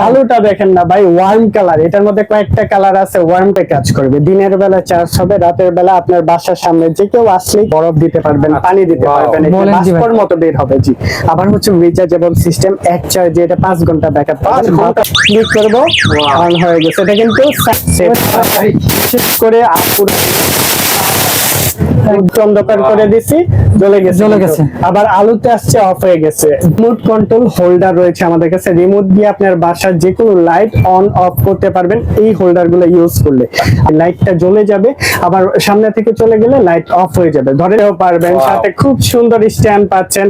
আলুটা দেখেন না ভাই ওয়ার্ম কালার এটার মধ্যে কয়েকটা কালার আছে ওয়ার্মটা কাজ করবে। দিনের বেলা চার্জ হবে রাতের বেলা আপনার বাসার সামনে যে কেউ আসলেই বরফ দিতে পারবেন পানি দিতে Wow. পারবেন। এটা বলেন জি ভাই। বাষ্পর মতো বের হবে জি। আবার হচ্ছে রিচার্জেবল সিস্টেম এক চার্জে এটা পাঁচ ঘণ্টা ব্যাকআপ পাঁচ ঘণ্টা। ক্লিক করব অন হয়ে গেছে। এটা কিন্তু করে আর পুরো একটু অন্ধকার করে দিছি জ্বলে গেছে জ্বলে। গেছে। আবার আলুতে আসছে অফ হয়ে গেছে। রিমোট কন্ট্রোল হোল্ডার রয়েছে আমাদের কাছে। রিমোট দিয়ে আপনার বাসার যে কোনো লাইট অন অফ করতে পারবেন। এই হোল্ডারগুলো ইউজ করলে। লাইটটা জ্বলে যাবে। আবার সামনে থেকে চলে গেলে লাইট অফ হয়ে যাবে। ধরেও পারবেন সাথে খুব সুন্দর স্ট্যান্ড পাচ্ছেন।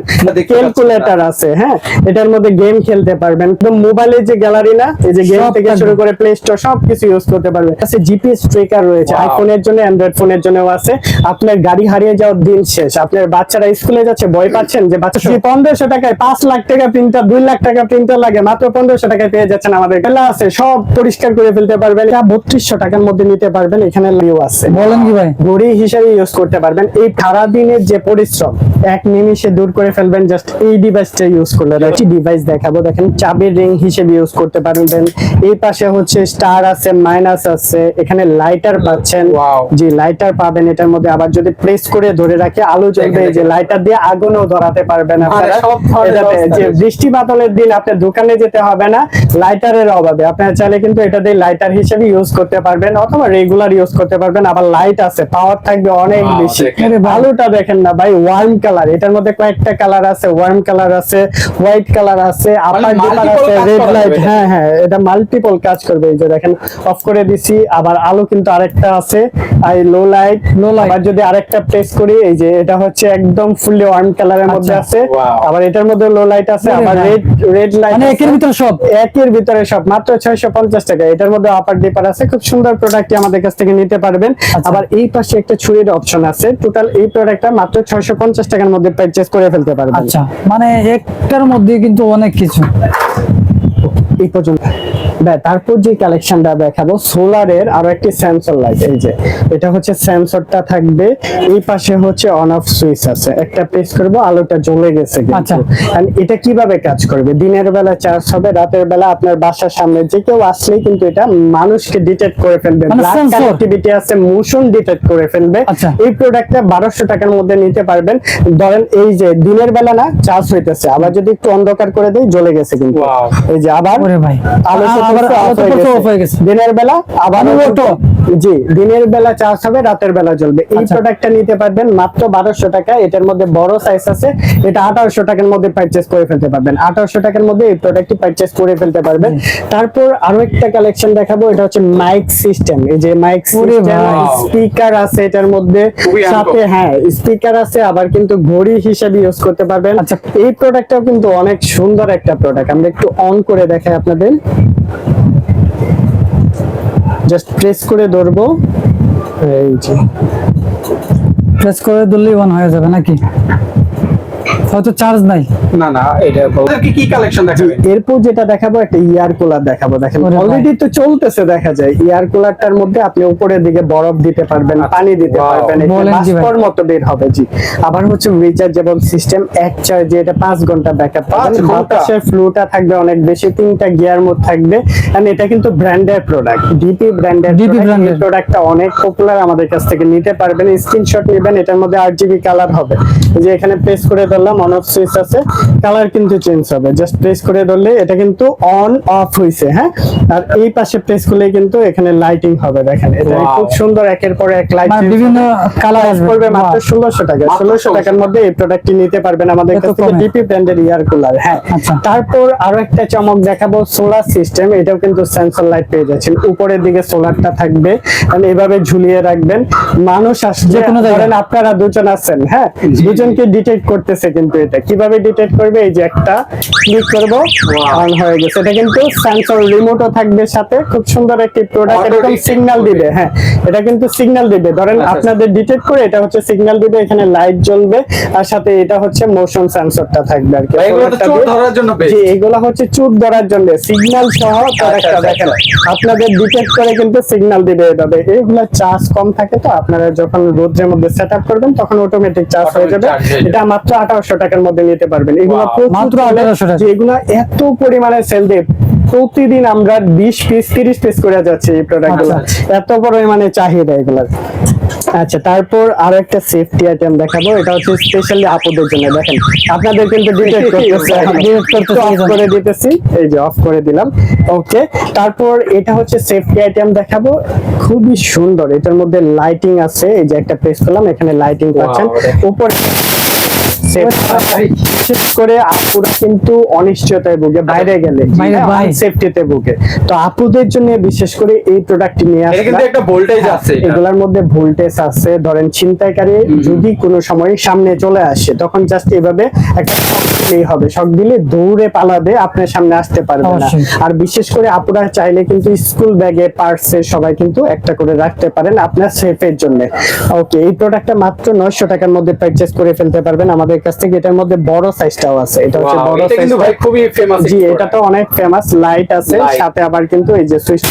ক্যালকুলেটর আছে হ্যাঁ? এটার মধ্যে গেম খেলতে পারবেন। একদম মোবাইলের যে গ্যালারি না এই যে গেম থেকে শুরু করে প্লে স্টোর সবকিছু ইউজ করতে পারবেন। আছে জিপিএস ট্রেকার রয়েছে. আইফোনের জন্য অ্যান্ড্রয়েড ফোনের জন্য আছে। আপনার গাড়ি হারিয়ে যাওয়ার দিন শেষ। আপনার বাচ্চারা স্কুলে যাচ্ছে ভয় পাচ্ছেন যে বাচ্চা যদি পনেরোশো টাকায় পাঁচ লাখ টাকা প্রিন্টার দুই লাখ টাকা প্রিন্টার লাগে মাত্র পনেরোশো টাকায় পেয়ে যাচ্ছেন আমাদের খেলা আছে সব পরিষ্কার করে ফেলতে পারবেন। এটা বত্রিশশো টাকার মধ্যে নিতে পারবেন এখানে লিও আছে। বলেন কি ভাই? ঘড়ি হিসেবে ইউজ করতে পারবেন। এই সারা দিনের যে পরিশ্রম এক নিমিষে দূর করে ফেলবেন জাস্ট এই ডিভাইসটা ইউজ করলে। একটি ডিভাইস দেখাবো দেখেন চাবির রিং হিসেবে ইউজ করতে পারবেন। এই পাশে হচ্ছে স্টার আছে মাইনাস আছে এখানে লাইটার পাচ্ছেন. জি লাইটার পাবেন এটার মধ্যে আবার যদি প্রেস করে ধরে রাখে আলো জ্বলবে যে লাইটার দিয়ে আগুনও ধরাতে পারবেন আপনারা। যে বৃষ্টি বাদলের দিন আপনার দোকানে যেতে হবে না লাইটারের অভাবে আপনারা চাইলে কিন্তু এটা দিয়ে লাইটার হিসেবে ইউজ করতে পারবেন অথবা রেগুলার ইউজ করতে পারবেন আবার লাইট আছে পাওয়ার থাকবে অনেক বেশি। আরে। আলুটা দেখেন না ভাই ওয়ার্ম কালার এটার মধ্যে কয়েকটা কালার আছে ওয়ার্ম কালার আছে হোয়াইট কালার আছে আপার মানে ডিপার আছে রেড লাইট হ্যাঁ হ্যাঁ এটা মাল্টিপল কাজ করবে এই যে দেখেন অফ করে দিছি আবার আলো কিন্তু আরেকটা আছে আর লো লাইট Low light। আবার যদি আরেকটা প্রেস করি এই যে এটা হচ্ছে একদম ফুললি ওয়ার্ম কালারের মধ্যে আচ্ছা। আছে আবার এটার মধ্যে লো লাইট আছে আবার রেড রেড লাইট মানে একের ভিতরে সব একের ভিতরে সব মাত্র ছয়শো পঞ্চাশ টাকা। এটার মধ্যে আপার ডিপার আছে। খুব সুন্দর প্রোডাক্টটি আমাদের কাছ থেকে নিতে পারবেন। আচ্ছা। আবার এই পাশে একটা ছুরির অপশন আছে। টোটাল এই প্রোডাক্টটা মাত্র ছয়শো পঞ্চাশ টাকার মধ্যে পারচেস করে ফেলতে পারবেন। আচ্ছা। মানে একটার মধ্যে কিন্তু অনেক কিছু। এই পর্যন্ত। তারপর যে কালেকশনটা দেখাবো সোলারের আরও একটি সেন্সর লাইট এই যে এটা হচ্ছে সেন্সরটা থাকবে এই পাশে হচ্ছে অন অফ সুইচ আছে একটা প্রেস করব আলোটা জ্বলে গেছে আচ্ছা। এটা কীভাবে কাজ করবে? দিনের বেলা চার্জ হবে রাতের বেলা আপনার বাসার সামনে যে কেউ আসলেই কিন্তু এটা মানুষকে ডিটেক্ট করে ফেলবে। ব্লাড কানেক্টিভিটি আছে মোশন ডিটেক্ট করে ফেলবে। আচ্ছা। এই প্রোডাক্টটা বারোশো টাকার মধ্যে নিতে পারবেন। ধরেন এই যে দিনের বেলা না চার্জ হইতেছে আবার যদি একটু অন্ধকার করে দেই জ্বলে গেছে কিন্তু। এই যে আবার আলো আবার আবার তো off হয়ে গেছে। দিনের বেলা আবার? জি দিনের বেলা চার্জ হবে রাতের বেলা জ্বলবে এই আচ্ছা। প্রোডাক্টটা নিতে পারবেন মাত্র বারোশো টাকা। এটার মধ্যে বড় সাইজ আছে। এটা আঠারোশো টাকার মধ্যে পারচেস করে ফেলতে পারবেন। আঠারোশো টাকার মধ্যে এই প্রোডাক্টটি পারচেস করে ফেলতে পারবেন। তারপর আরও একটা কালেকশন দেখাবো এটা হচ্ছে মাইক সিস্টেম এই যে মাইক সিস্টেম স্পিকার আছে এটার মধ্যে। সাথে হ্যাঁ স্পিকার আছে আবার কিন্তু ঘড়ি হিসেবে ইউজ করতে পারবেন। আচ্ছা। এই প্রোডাক্টটাও কিন্তু অনেক সুন্দর একটা প্রোডাক্ট আমরা একটু অন করে দেখাই আপনাদের। জাস্ট প্রেস করে ধরবো। এই যে। প্রেস করে দিলেই অন হয়ে যাবে নাকি? হয়তো চার্জ নাই। না না এটা কি কালেকশন দেখাবেন এরপর যেটা দেখাবো একটা ইয়ার কুলার দেখাবো। দেখেন অলরেডি তো চলতেছে দেখা যায়। ইয়ার কুলারটার মধ্যে আপনি উপরের দিকে বরফ দিতে পারবেন পানি দিতে পারবেন। বাষ্পর মতো বের হবে জি। আবার হচ্ছে রিচার্জেবল সিস্টেম এক চার্জে এটা পাঁচ ঘণ্টা ব্যাকআপ পাবেন? বাতাসের ফ্লুটা থাকবে অনেক বেশি তিনটা গিয়ার মোড থাকবে। এন্ড এটা কিন্তু ব্র্যান্ডের প্রোডাক্ট ডিপি brand প্রোডাক্টটা অনেক পপুলার আমাদের কাছ থেকে নিতে পারবেন। স্ক্রিনশট নেবেন এটার মধ্যে আট জিবি কালার হবে যে এখানে প্রেস করে ধরলাম অন অফ সুইচ আছে। কালার কিন্তু চেঞ্জ হবে। জাস্ট প্রেস করে ধরলে এটা কিন্তু অন অফ হইছে হ্যাঁ? আর এই পাশে প্রেস করলে কিন্তু এখানে লাইটিং হবে দেখেন। এটা খুব সুন্দর একের পর এক লাইট মানে বিভিন্ন কালার আসবে পড়বে মাত্র বাহ। ষোলোশো টাকা। ষোলোশো 1600 টাকার মধ্যে এই প্রোডাক্টটি নিতে পারবেন আমাদের কাছ থেকে ডিপি ব্র্যান্ডের ইয়ার কুলার হ্যাঁ? আচ্ছা। তারপর আরও একটা চমক দেখাবো সোলার সিস্টেম এটাও কিন্তু সেন্সর লাইট পেয়ে যাচ্ছেন। উপরের দিকে সোলারটা থাকবে। মানে এভাবে ঝুলিয়ে রাখবেন। মানুষ আসছে যে কোনো ধরেন আপনারা দুজন আছেন হ্যাঁ? দুজনকে ডিটেক্ট করতেছে কিন্তু। এটা। কীভাবে ডিটেক্ট করবে? এই যে একটা ক্লিক করব অন হয়ে গেছে। এটা কিন্তু সেন্সর রিমোটও থাকবে সাথে। খুব সুন্দর একটি প্রোডাক্ট এরকম সিগন্যাল দিবে হ্যাঁ। এটা কিন্তু সিগন্যাল দিবে। ধরেন আচ্ছা, আপনাদের ডিটেক্ট করে এটা হচ্ছে সিগন্যাল দিবে এখানে লাইট জ্বলবে আর সাথে এটা হচ্ছে মোশন সেন্সরটা থাকবে আর কি। জি এগুলো হচ্ছে চুপ ধরার জন্য। সিগন্যাল সহ প্রোডাক্টটা আচ্ছা, দেখেন। আচ্ছা। আপনাদের ডিটেক্ট করে কিন্তু সিগন্যাল দিবে এভাবে। এগুলো চার্জ কম থাকে তো আপনারা যখন রোদ্রের মধ্যে সেট আপ করবেন তখন অটোমেটিক চার্জ হয়ে হয়ে যাবে। এটা মাত্র আঠারোশো টাকার মধ্যে নিতে পারবেন। এগুলো মাত্র। 1800 টাকা। এগুলো এত পরিমাণে সেল দেয় প্রতিদিন আমরা বিশ পিস তিরিশ পিস করে যাচ্ছে এই প্রোডাক্টগুলো। আচ্ছা, এত পরিমাণে চাহিদা এগুলার আচ্ছা তারপর আরও একটা সেফটি আইটেম দেখাবো। এটা হচ্ছে স্পেশালি আপুদের জন্য। দেখেন আপনাদের কিন্তু ডিটেক্ট করতেছে। Detect করতেছে, অফ এই করে দিতেছি। এই যে অফ করে দিলাম। ওকে তারপর এটা হচ্ছে সেফটি আইটেম দেখাবো। খুবই সুন্দর। এটার মধ্যে লাইটিং আছে। এই যে একটা প্রেস করলাম এখানে লাইটিং পাচ্ছেন। উপরে set বিশেষ করে আপুরা কিন্তু অনিশ্চয়তায় ভুগে বাইরে গেলে বাইরে, বাইরে। সেফটিতে ভুগে। তো আপুদের জন্য বিশেষ করে এই প্রোডাক্টটি নিয়ে এটা কিন্তু একটা ভোল্টেজ আছে এগুলোর মধ্যে ভোল্টেজ আছে। ধরেন ছিনতাইকারী যদি কোনো সময় সামনে চলে আসে তখন জাস্ট এভাবে একটা দিলেই হবে। শক দিলে দৌড়ে পালাবে আপনার সামনে আসতে পারবে না। আর বিশেষ করে আপুরা চাইলে কিন্তু স্কুল ব্যাগে পার্সে সবাই কিন্তু একটা করে রাখতে পারেন আপনার সেফের জন্য। ওকে এই প্রোডাক্টটা মাত্র নয়শো টাকার মধ্যে পারচেস করে ফেলতে পারবেন। আমাদের কাছ থেকে এটার মধ্যে বড় সাইজটাও আছে। এটা হচ্ছে বড় এটা কিন্তু ভাই খুবই ফেমাস জি এটা তো অনেক ফেমাস লাইট আছে। সাথে আবার কিন্তু এই যে সুইচ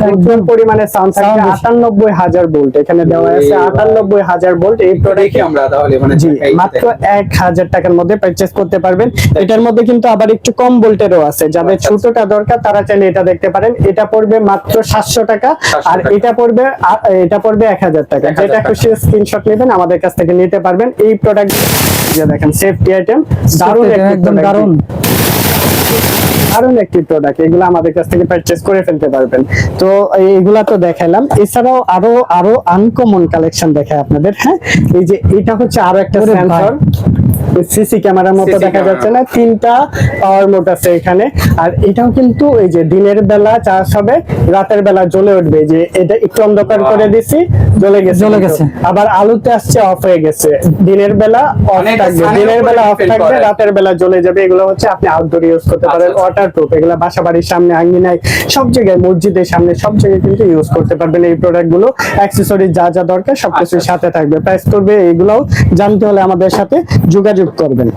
প্রচুর পরিমাণে সাউন্ড থাকবে আটানব্বই হাজার ভোল্ট এখানে দেওয়া আছে আটানব্বই হাজার ভোল্ট এই প্রোডাক্ট আমরা তাহলে মানে জি মাত্র এক হাজার টাকার মধ্যে পারচেস করতে পারবেন। এটার মধ্যে কিন্তু আবার একটু কম ভোল্টেরও আছে। যাদের আচ্ছা, ছোটটা দরকার তারা চাইলে এটা দেখতে পারেন। এটা পড়বে মাত্র সাতশো টাকা। আর এটা পড়বে এটা পড়বে এক হাজার টাকা। যেটা খুশি স্ক্রিনশট নেবেন আমাদের কাছ থেকে নিতে পারবেন। এই প্রোডাক্ট যে দেখেন সেফটি আইটেম দারুণ একদম। দারুণ। দারুণ একটি প্রোডাক্ট এগুলো আমাদের কাছ থেকে পারচেজ করে ফেলতে পারবেন। তো এগুলা তো দেখাইলাম। এছাড়াও আরও আরও আনকমন কালেকশন দেখায় আপনাদের হ্যাঁ? এই যে এটা হচ্ছে আরও একটা সেন্সর সিসি ক্যামেরার মতো দেখা যাচ্ছে না তিনটা পাওয়ার মোড আছে এখানে। আর এটাও কিন্তু এই যে দিনের বেলা চার্জ হবে রাতের বেলা জ্বলে উঠবে। যে এটা একটু অন্ধকার করে দিছি জ্বলে গেছে জ্বলে গেছে। আবার আলুতে আসছে অফ হয়ে গেছে। দিনের বেলা অফ থাকবে। দিনের বেলা অফ থাকবে রাতের বেলা জ্বলে যাবে। এগুলো হচ্ছে আপনি আউটডোর ইউজ করতে পারেন আচ্ছা, আচ্ছা। ওয়াটার প্রুফ এগুলো বাসা বাড়ির সামনে আঙ্গিনায় সব জায়গায় মসজিদের সামনে সব জায়গায় কিন্তু ইউজ করতে পারবেন এই প্রোডাক্টগুলো। অ্যাক্সেসরি যা যা দরকার সবকিছু আচ্ছা। সাথে থাকবে। প্রাইস করবে এইগুলোও জানতে হলে আমাদের সাথে যোগাযোগ করবেন।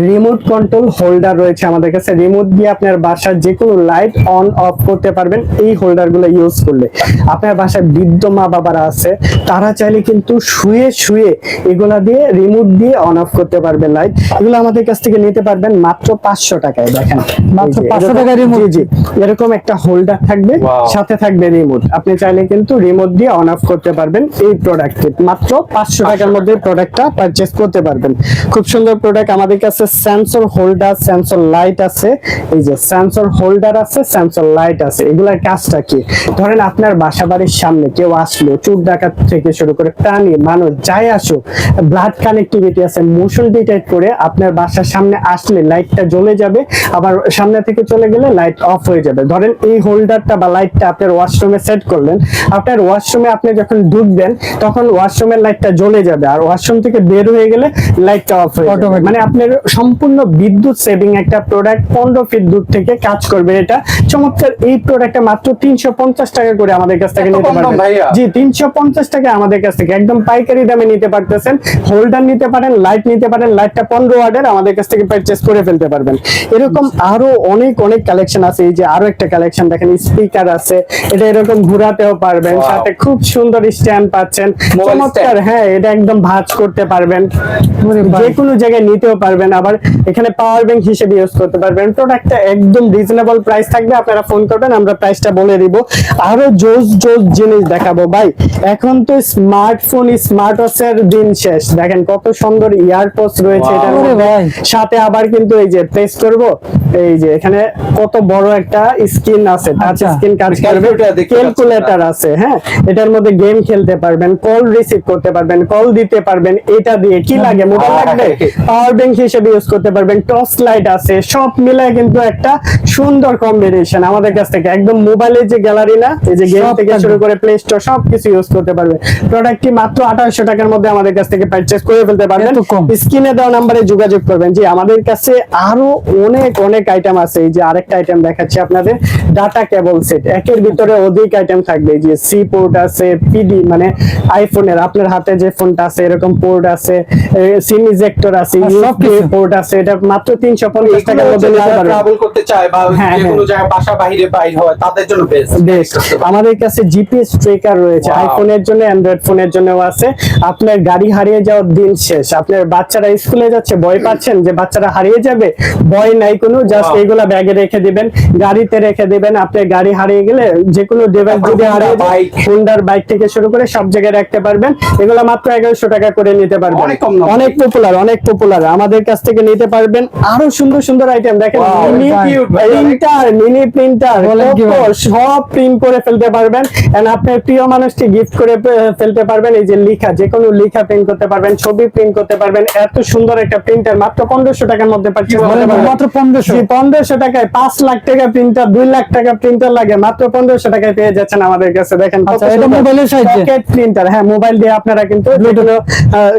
রিমোট কন্ট্রোল হোল্ডার রয়েছে আমাদের কাছে। রিমোট দিয়ে আপনার বাসার যে কোনো লাইট অন অফ করতে পারবেন। এই হোল্ডারগুলো ইউজ করলে। আপনার বাসায় বৃদ্ধ মা বাবারা আছে তারা চাইলে কিন্তু শুয়ে শুয়ে এগুলা দিয়ে রিমোট দিয়ে অন অফ করতে পারবেন লাইট এগুলো আমাদের কাছ থেকে নিতে পারবেন মাত্র পাঁচশো টাকায় দেখেন। মাত্র এই যে 500 এরকম- টাকায় remote? জি জি। এরকম একটা হোল্ডার থাকবে সাথে থাকবে রিমোট আপনি চাইলে কিন্তু রিমোট দিয়ে অন অফ করতে পারবেন এই প্রোডাক্টটি মাত্র পাঁচশো টাকার মধ্যে প্রোডাক্টটা পারচেস করতে পারবেন। খুব সুন্দর প্রোডাক্ট আমাদের কাছে সেন্সর হোল্ডার সেন্সর লাইট আছে। এই যে সেন্সর হোল্ডার আছে সেন্সর লাইট আছে। এগুলার কাজটা কি? ধরেন আপনার বাসা বাড়ির সামনে কেউ আসলো চোর ডাকাত থেকে শুরু করে প্রাণী মানুষ যাই আসুক ব্লাড কানেক্টিভিটি আছে মোশন ডিটেক্ট করে আপনার বাসার সামনে আসলে লাইটটা জ্বলে যাবে আবার সামনে থেকে চলে গেলে লাইট অফ হয়ে যাবে। ধরেন এই হোল্ডারটা বা লাইটটা আপনার ওয়াশরুমে সেট করলেন আপনার ওয়াশরুমে আপনি যখন ঢুকবেন তখন ওয়াশরুমের লাইটটা জ্বলে যাবে আর ওয়াশরুম থেকে বের হয়ে গেলে লাইটটা অফ হয়ে যাবে। মানে আপনার সম্পূর্ণ বিদ্যুৎ সেভিং একটা প্রোডাক্ট পনেরো ফিট দূর থেকে কাজ করবে এটা। চমৎকার এই প্রোডাক্টটা মাত্র তিনশো পঞ্চাশ টাকা করে আমাদের কাছ থেকে নিতে পারবেন। জি তিনশো পঞ্চাশ টাকা আমাদের কাছ থেকে। একদম পাইকারি দামে নিতে পারতেছেন। হোল্ডার নিতে পারেন লাইট নিতে পারেন লাইটটা পনেরো ওয়ার্ডের আমাদের কাছ থেকে পারচেস করে ফেলতে পারবেন। এরকম আরও অনেক অনেক কালেকশন আছে। এই যে আরও একটা কালেকশন দেখেন স্পিকার আছে। এটা এরকম ঘোরাতেও পারবেন. সাথে খুব সুন্দর স্ট্যান্ড পাচ্ছেন। চমৎকার হ্যাঁ এটা একদম ভাঁজ করতে পারবেন। ভাই। যে কোনো জায়গায় নিতেও পারবেন। আবার এখানে পাওয়ার ব্যাংক হিসেবে ইউজ করতে পারবেন। প্রোডাক্টটা একদম রিজনেবল প্রাইস থাকবে আপনারা ফোন করবেন আমরা প্রাইসটা বলে দিব। আরও জোস জোস জিনিস দেখাবো ভাই। এখন তো স্মার্টফোন স্মার্ট ওয়াচের দিন শেষ। দেখেন কত সুন্দর ইয়ারপডস রয়েছে. এটার ভাই। সাথে আবার কিন্তু এই যে প্রেস করব এই যে এখানে কত বড় একটা স্ক্রিন আছে টাচ আচ্ছা। স্ক্রিন কাজ করবে। ক্যালকুলেটর আছে হ্যাঁ? এটার মধ্যে গেম খেলতে পারবেন কল রিসিভ করতে পারবেন কল দিতে পারবেন এটা দিয়ে কি লাগে? মোবাইল লাগবে? পাওয়ার ব্যাংক হিসেবে ইউজ করতে পারবেন টর্চ লাইট আছে সব মিলে কিন্তু একটা সুন্দর কম্বিনেশন আমাদের কাছ থেকে। একদম মোবাইলের যে গ্যালারি না এই যে গেম থেকে শুরু করে প্লে স্টোর সবকিছু ইউজ করতে পারবে প্রোডাক্টটি মাত্র আঠারোশো টাকার মধ্যে আমাদের কাছ থেকে পারচেস করে ফেলতে পারবেন। স্ক্রিনে দেওয়া নাম্বারে যোগাযোগ করবেন। জি আমাদের কাছে আরও অনেক অনেক আইটেম আছে। এই যে আরেকটা আইটেম দেখাচ্ছি আপনাদের ডাটা কেবল সেট একের ভিতরে অধিক আইটেম থাকবে। যে সি পোর্ট আছে পিডি মানে আইফোনের আপনার হাতে যে ফোনটা আছে এরকম পোর্ট আছে সিম ইজেক্টর আছে সবকিছু। পোর্ট আছে এটা মাত্র তিনশো পঞ্চাশ টাকার মধ্যে নিতে পারবেন ট্রাভেল করতে চায় বা হ্যাঁ, যে কোনো হ্যাঁ। জায়গায় বাসা বাইরে বাইর হয় তাদের জন্য বেস্ট আমাদের কাছে জিপিএস ট্রেকার রয়েছে আইফোনের জন্য অ্যান্ড্রয়েড ফোনের জন্য আছে। আপনার গাড়ি হারিয়ে যাওয়ার দিন শেষ। আপনার বাচ্চারা স্কুলে যাচ্ছে ভয় পাচ্ছেন যে বাচ্চারা হারিয়ে যাবে? ভয় নাই কোনো জাস্ট. এইগুলা ব্যাগে রেখে দিবেন গাড়িতে রেখে দিবেন। আপনার গাড়ি হারিয়ে গেলে যে কোনো ডিভাইস যদি হারিয়ে যায়। হোন্ডার বাইক থেকে শুরু করে সব জায়গায় রাখতে পারবেন। এগুলো মাত্র এগারোশো টাকা করে নিতে পারবেন। অনেক পপুলার অনেক পপুলার আমাদের কাছ থেকে নিতে পারবেন। আরও সুন্দর সুন্দর আইটেম দেখেন মিনি প্রিন্টার মিনি প্রিন্টার? সব প্রিন্ট করে ফেলতে পারবেন। এন্ড আপনার প্রিয় মানুষকে গিফট করে ফেলতে পারবেন। এই যে লেখা যে কোনো লেখা প্রিন্ট করতে পারবেন ছবি প্রিন্ট করতে পারবেন। এত সুন্দর একটা প্রিন্টার মাত্র পনেরোশো টাকার মধ্যে পাচ্ছেন মাত্র পনেরোশো। পনেরোশো টাকায় পাঁচ লাখ টাকা প্রিন্টার দুই লাখ টাকা প্রিন্টার লাগে। মাত্র পনেরোশো টাকায় পেয়ে যাচ্ছেন আমাদের কাছে। দেখেন আচ্ছা, এটা মোবাইলের সাহায্যে? প্রিন্টার হ্যাঁ মোবাইল দিয়ে আপনারা কিন্তু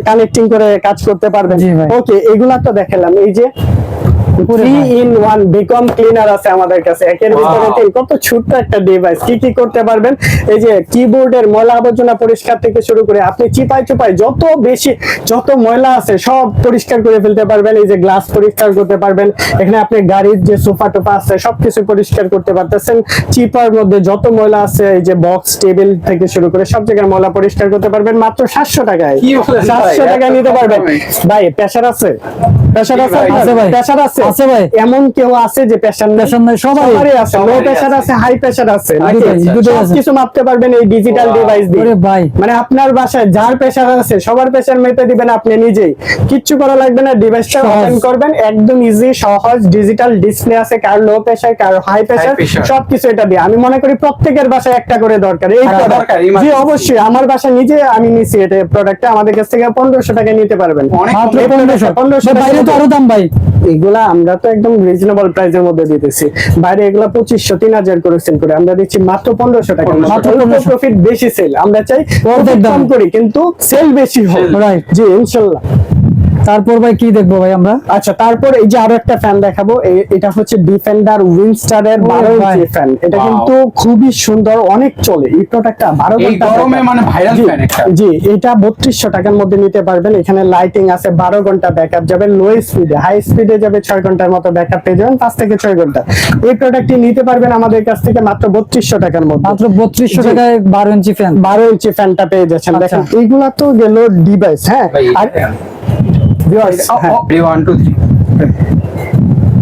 কানেক্টিং করে কাজ করতে পারবেন। ওকে এগুলা তো দেখালাম। এই যে ইন ওয়ান বিকম ক্লিনার আছে আমাদের কাছে। একের ভিতরে তিন। কত ছোট্ট একটা ডিভাইস কি কি করতে পারবেন? এই যে কিবোর্ডের ময়লা আবর্জনা পরিষ্কার থেকে শুরু করে আপনি চিপাই চিপাই যত বেশি যত ময়লা আছে সব পরিষ্কার করে ফেলতে পারবেন। এই যে গ্লাস পরিষ্কার করতে পারবেন। এখানে আপনি গাড়ির যে সোফা টোফা আছে সবকিছু পরিষ্কার করতে পারতেছেন। চিপার মধ্যে যত ময়লা আছে এই যে বক্স টেবিল থেকে শুরু করে সব জায়গায় ময়লা পরিষ্কার করতে পারবেন। মাত্র সাতশো টাকায়? সাতশো টাকায় নিতে পারবেন। ভাই প্রেশার আছে? প্রেশার আছে। প্রেশার আছে? আছে ভাই। এমন কেউ আছে যে প্রেশার Pressure নাই, সবাই। সবারই আছে লো প্রেশার আছে। হাই প্রেশার আছে। কিছু মাপতে পারবেন এই ডিজিটাল ডিভাইস দিয়ে। ভাই। মানে আপনার বাসায় যার প্রেশার আছে সবার প্রেশার মেপে দিবেন আপনি নিজেই। কিচ্ছু করা লাগবে না ডিভাইসটা। ওপেন করবেন একদম ইজি সহজ ডিজিটাল ডিসপ্লে আছে কার লো প্রেশার কার হাই প্রেশার pressure। সবকিছু এটা দিয়ে। আমি মনে করি প্রত্যেকের বাসায় একটা করে দরকার। এই হ্যাঁ, দরকার, জি অবশ্যই আমার বাসায় নিজে আমি নিছি এটা প্রোডাক্টটা আমাদের কাছ থেকে পনেরোশো টাকা নিতে পারবেন। পনেরোশো। বাইরে তো আরও দাম ভাই। এগুলা আমরা তো একদম রিজনেবল প্রাইসের মধ্যে দিতেছি। বাইরে এগুলা পঁচিশশো তিন হাজার করে সেল করে। আমরা দিচ্ছি মাত্র পনেরোশো টাকা। মাত্র মাত্র 1500 প্রফিট বেশি সেল আমরা চাই দাম। কম করি কিন্তু সেল বেশি হয়. জি ইনশাল্লাহ। তারপর ভাই কি দেখব ভাই আমরা? আচ্ছা তারপর এই যে আরও একটা ফ্যান দেখাবো এটা হচ্ছে ডিফেন্ডার উইনস্টার এর বারো ইঞ্চি ফ্যান এটা কিন্তু খুবই সুন্দর অনেক চলে। এই প্রোডাক্টটা বারো ঘণ্টা গরমে মানে ভাইরাল ফ্যান একটা। জি এটা বত্রিশশো টাকার মধ্যে নিতে পারবেন। এখানে লাইটিং আছে বারো ঘণ্টা ব্যাকআপ যাবে লো স্পিডে হাই স্পিডে যাবে ছয় ঘণ্টার মতো ব্যাকআপ পেয়ে যাবেন পাঁচ থেকে ছয় ঘণ্টা। এই প্রোডাক্টটি নিতে পারবেন আমাদের কাছ থেকে মাত্র বত্রিশশো টাকার মধ্যে। মাত্র বত্রিশশো টাকায় বারো ইঞ্চি ফ্যান বারো ইঞ্চি ফ্যানটা পেয়ে যাচ্ছেন। আচ্ছা। দেখেন এইগুলা তো গেল ডিভাইস হ্যাঁ? আর হ্যাঁ, ওয়ান টু থ্রি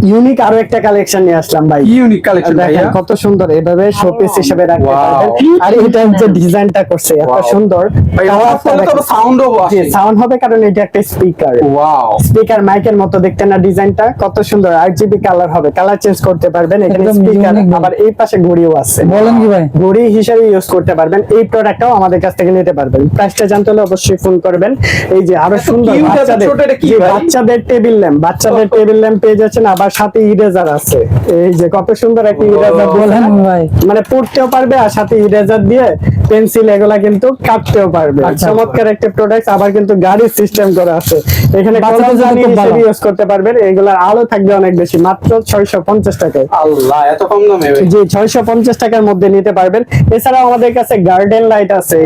Unique আরও একটা কালেকশন নিয়ে আসলাম ভাই। ইউনিক কালেকশন দেখেন ভাইয়া। কত সুন্দর এভাবে শোপিস হিসেবে রাখতে পারবেন। আর এটা যে ডিজাইনটা করছে এত সুন্দর। জি আসে। সাউন্ড হবে কারণ এটা একটা স্পিকার ওয়াও স্পিকার মাইকের মতো দেখতে না ডিজাইনটা কত সুন্দর। আর জিবি কালার হবে কালার চেঞ্জ করতে পারবেন এখানে স্পিকার আবার এই পাশে ঘড়িও আছে। বলেন কি ভাই? ঘড়ি হিসেবে ইউজ করতে পারবেন এই প্রোডাক্টটাও আমাদের কাছ থেকে নিতে পারবেন। প্রাইসটা জানতে হলে অবশ্যই ফোন করবেন। এই যে আরও সুন্দর? বাচ্চাদের টেবিল ল্যাম্প বাচ্চাদের টেবিল ল্যাম্প পেয়ে যাচ্ছেন আবার সাথে ইরেজার আছে। এই যে কত সুন্দর একটা ইরেজার বলেন ভাই। মানে পড়তেও পারবে আর সাথে ইরেজার দিয়ে পেন্সিল এগুলা কিন্তু কাটতেও পারবে। আচ্ছা। চমৎকার একটা প্রোডাক্ট আবার কিন্তু গাড়ির সিস্টেম করা আছে। এখানে। ইউজ করতে পারবেন। এগুলার আলো থাকবে অনেক বেশি মাত্র ছয়শো পঞ্চাশ টাকায়। আল্লাহ এত কম দামে জি ছয়শো পঞ্চাশ টাকার মধ্যে নিতে পারবেন। এছাড়াও আমাদের কাছে গার্ডেন লাইট আছে।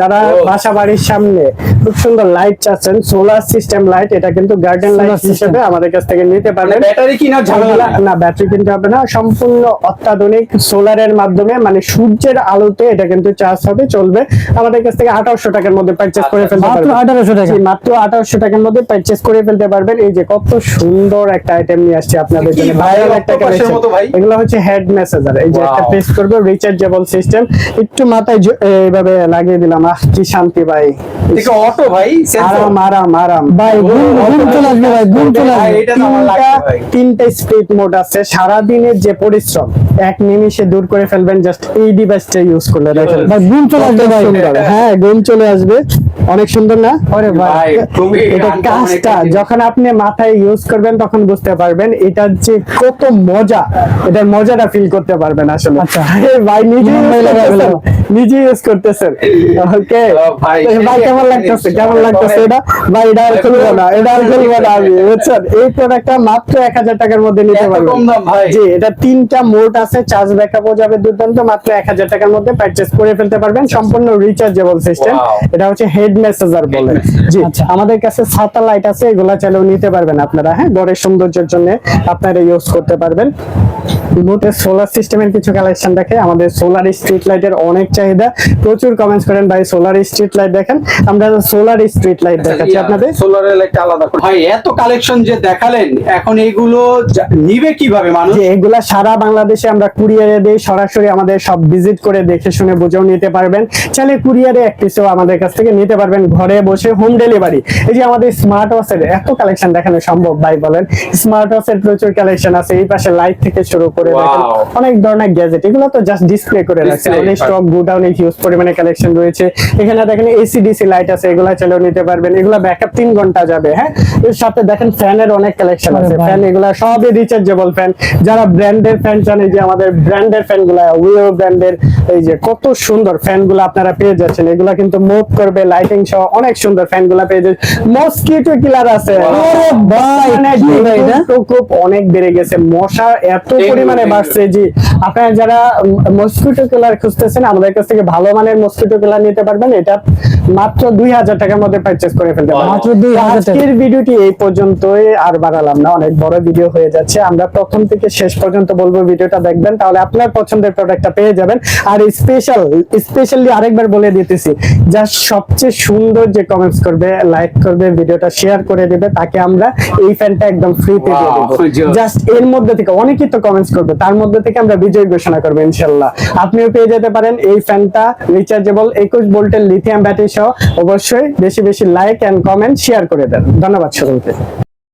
যারা Oh. বাসা বাড়ির সামনে খুব সুন্দর লাইট চাচ্ছেন সোলার সিস্টেম লাইট এটা কিন্তু গার্ডেন লাইট হিসেবে আমাদের কাছ থেকে নিতে মানে পারবেন। ব্যাটারি কিনা ঝামেলা? না ব্যাটারি কিনতে হবে না সম্পূর্ণ অত্যাধুনিক সোলারের মাধ্যমে মানে সূর্যের আলোতে এটা কিন্তু চার্জ হবে চলবে। আমাদের কাছ থেকে আঠারোশো টাকার মধ্যে পারচেস করে ফেলতে পারবেন। আঠারোশো টাকা? মাত্র আঠারোশো টাকার মধ্যে পারচেস করে ফেলতে পারবেন। এই যে কত সুন্দর একটা আইটেম নিয়ে আসছে আপনাদের জন্য। ভাইরাল একটা? এগুলো হচ্ছে হেড মেসেজার এই যে একটা প্রেস করব রিচার্জেবল সিস্টেম একটু মাথায় এইভাবে লাগিয়ে দিলাম। আহ কি শান্তি ভাই। অটো ভাই আরাম আরাম আরাম। ভাই ঘুম ঘুম চলে আসবে ভাই ঘুম চলে ভাই, আসবে এটা তো আমার লাগবে ভাই। তিনটা স্পিড মোড আছে। সারা দিনের যে পরিশ্রম এক নিমিষে দূর করে ফেলবেন জাস্ট এই ডিভাইসটা ইউজ করলে দেখেন। ভাই ঘুম চলে আসবে ভাই। হ্যাঁ ঘুম চলে আসবে। অনেক সুন্দর না? ওরে ভাই। এটা কাজটা যখন আপনি মাথায় ইউজ করবেন তখন বুঝতে পারবেন এটা যে কত মজা এটার মজাটা ফিল করতে পারবেন আসলে। আচ্ছা। ভাই নিজে নিজে ইউজ করতেছেন। ওকে ভাই, ভাই কেমন লাগতেছে? কেমন লাগতেছে এটা? ভাই এটা আর খুলবো না এটা আর খুলবো না আমি বুঝছেন? এই প্রোডাক্টটা মাত্র এক হাজার টাকার মধ্যে নিতে পারবেন। জি এটা তিনটা মোড আছে চার্জ ব্যাকআপও যাবে দুর্দান্ত মাত্র এক হাজার টাকার মধ্যে পারচেস করে ফেলতে পারবেন। সম্পূর্ণ রিচার্জেবল সিস্টেম এটা হচ্ছে হেড মেসেজার বলে। জি আচ্ছা। আমাদের কাছে সাতা লাইট আছে এগুলা চাইলেও নিতে পারবেন আপনারা হ্যাঁ? ঘরের সৌন্দর্যের জন্য আপনারা ইউজ করতে পারবেন। সোলার সিস্টেমের কিছু কালেকশন দেখে আমাদের সোলার স্ট্রিট লাইটের অনেক চাহিদা। প্রচুর কমেন্টস করেন ভাই সোলার স্ট্রিট লাইট দেখেন? আমরা সোলার স্ট্রিট লাইট দেখাচ্ছি আপনাদের। সোলারের একটা আলাদা ভাই এত কালেকশন যে দেখালেন এখন এগুলো নিবে কীভাবে মানুষ? এগুলা সারা বাংলাদেশে আমরা কুরিয়ারে দিই সরাসরি আমাদের সব ভিজিট করে দেখে শুনে বুঝেও নিতে পারবেন। চাইলে কুরিয়ারে এক পিসও আমাদের কাছ থেকে নিতে পারবেন ঘরে বসে হোম ডেলিভারি এই যে আমাদের স্মার্ট ওয়াচের এত কালেকশন দেখানো সম্ভব ভাই বলেন। স্মার্ট ওয়াচের প্রচুর কালেকশন আছে এই পাশে লাইট থেকে শুরু করে অনেক ধরনের গ্যাজেট এগুলো তো জাস্ট ডিসপ্লে করে রাখছে। আমাদের স্টক গোডাউনে হিউজ পরিমাণে কালেকশন রয়েছে। এখানে দেখেন এসি ডিসি লাইট আছে এগুলা চাইলেও নিতে পারবেন। এগুলা ব্যাকআপ তিন ঘণ্টা যাবে হ্যাঁ? এর সাথে দেখেন ফ্যানের অনেক কালেকশন আছে। ফ্যান এগুলা সবই রিচার্জেবল ফ্যান যারা ব্র্যান্ডের ফ্যান চান এই যে আমাদের ব্র্যান্ডের ফ্যানগুলা উইও ব্র্যান্ডের এই যে কত সুন্দর ফ্যানগুলা আপনারা পেয়ে যাচ্ছেন। এগুলা কিন্তু মুভ করবে লাইটিং সহ অনেক সুন্দর ফ্যানগুলা পেয়ে যাচ্ছেন। মসকিটো কিলার আছে। মানে? প্রকোপ অনেক বেড়ে গেছে। মশা এত পরিমাণে বাড়ছে জি। আপনারা যারা মসকিটো কিলার খুঁজতেছেন আমাদের কাছ থেকে ভালো মানের মসকিটো কিলার নিতে পারবেন। এটা মাত্র দুই হাজার টাকার মধ্যে পারচেস করে ফেলতে পারবেন। মাত্র 2000 টাকা। আজকের ভিডিওটি এই পর্যন্তই আর বাড়ালাম না অনেক বড় ভিডিও হয়ে যাচ্ছে। আমরা প্রথম থেকে শেষ পর্যন্ত বলব ভিডিওটা দেখবেন তাহলে আপনার পছন্দের প্রোডাক্টটা পেয়ে যাবেন। আর স্পেশাল স্পেশালি আরেকবার বলে দিতেছি যা সবচেয়ে সুন্দর যে কমেন্টস করবে লাইক করবে ভিডিওটা শেয়ার করে দেবে তাকে আমরা এই ফ্যানটা একদম ফ্রিতে দিয়ে দেবো। জাস্ট এর মধ্যে থেকে অনেকেই তো কমেন্টস করবে তার মধ্যে থেকে আমরা বিজয় ঘোষণা করব ইনশাল্লাহ। আপনিও পেয়ে যেতে পারেন এই ফ্যানটা রিচার্জেবল একুশ ভোল্টের লিথিয়াম ব্যাটারি সহ। অবশ্যই বেশি বেশি লাইক এন্ড কমেন্ট শেয়ার করে দেন। ধন্যবাদ সকলকে।